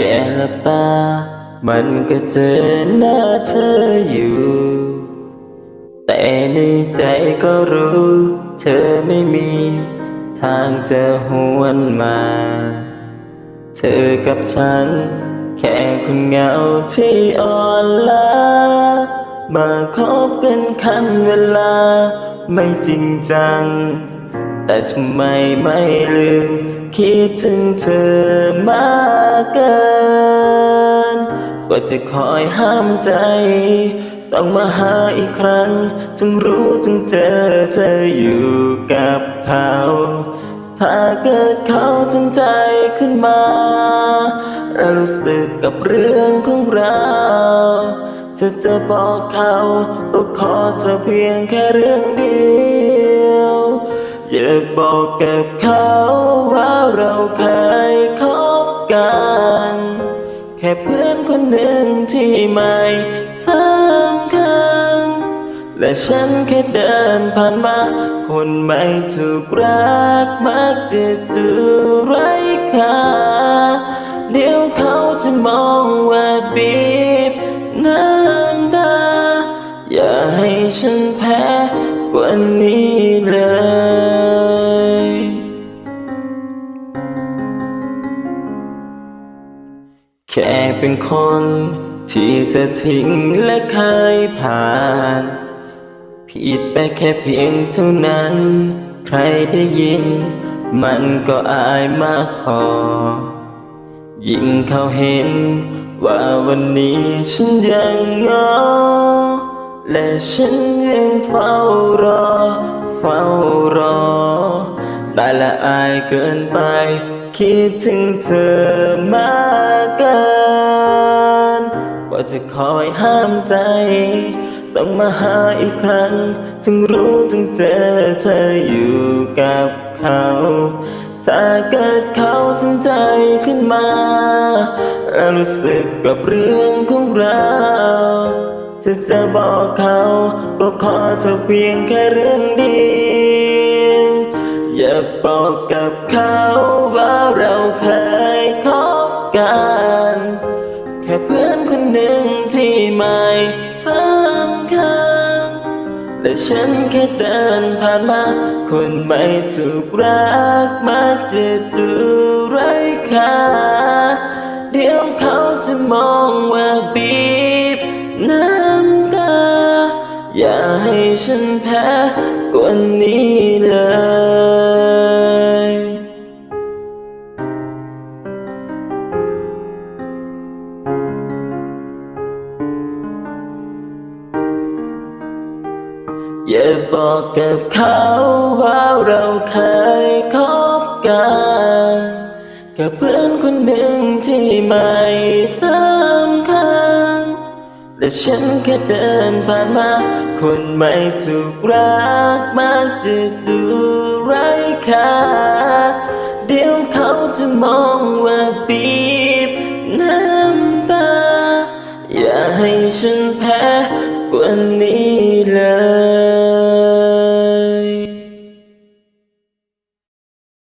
แค่หลับตา มันก็เจอหน้าเธออยู่ แต่ในใจก็รู้ เธอไม่มี ทางจะหวนมา เธอกับฉัน แค่คนเหงาที่อ่อนล้ามาคบกันคันเวลา ไม่จริงจัง แต่ทำไมไม่ลืม คิดถึงเธอมากเกินกว่าจะคอยห้ามใจ ต้องมาหาอีกครั้ง จึงรู้จึงเจอเธออยู่กับเขา ถ้าเกิดเขาจนใจขึ้นมาเรารู้สึกกับเรื่องของเราจะจะบอกเขาก็ขอเธอเพียงแค่เรื่องเดียว อย่าบอกกับเขาว่า ค่เพื่อนคนหนึ่งที่ไม่สำคัญและฉันแค่เดินผ่านมา คนไม่ถูกรักมักจะดูไร้ค่าเดี๋ยวเขาจะมองว่าบีบน้ำตา อย่าให้ฉันแพ้กว่านี้เลย แค่เป็นคน ที่จะทิ้งและเคยผ่าน ผิดไปแค่เพียงเท่านั้น ใครได้ยิน มันก็อายมากพอ ยิ่งเขาเห็น ว่าวันนี้ฉันยังเหงาและฉันยังเฝ้ารอ เฝ้ารอ ได้ละอายเกินไป คิดถึงเธอมากเกินกว่าจะคอยห้ามใจ ต้องมาหาอีกครั้ง จึงรู้จึงเจอเธออยู่กับเขา ถ้าเกิดเขาจงใจขึ้นมาเรารู้สึกกับเรื่องของเราจะจะบอกเขาก็ขอเธอเพียงแค่เรื่องเดียว อย่าบอกกับเขาว่าเราเคยคบกันแค่เพื่อนคนหนึ่งที่ไม่สำคัญและฉันแค่เดินผ่านมาคนไม่ถูกรักมักจะดูไร้ค่าเดี๋ยวเขาจะมองว่าบีบน้ำตา อย่าให้ฉันแพ้กว่านี้เลย อย่าบอกกับเขาว่าเราเคยคบกัน กับเพื่อนคนหนึ่งที่ไม่สำคัญและฉันแค่เดินผ่านมา คนไม่ถูกรักมักจะดูไร้ค่าเดี๋ยวเขาจะมองว่าบีบน้ำตา อย่าให้ฉันแพ้กว่านี้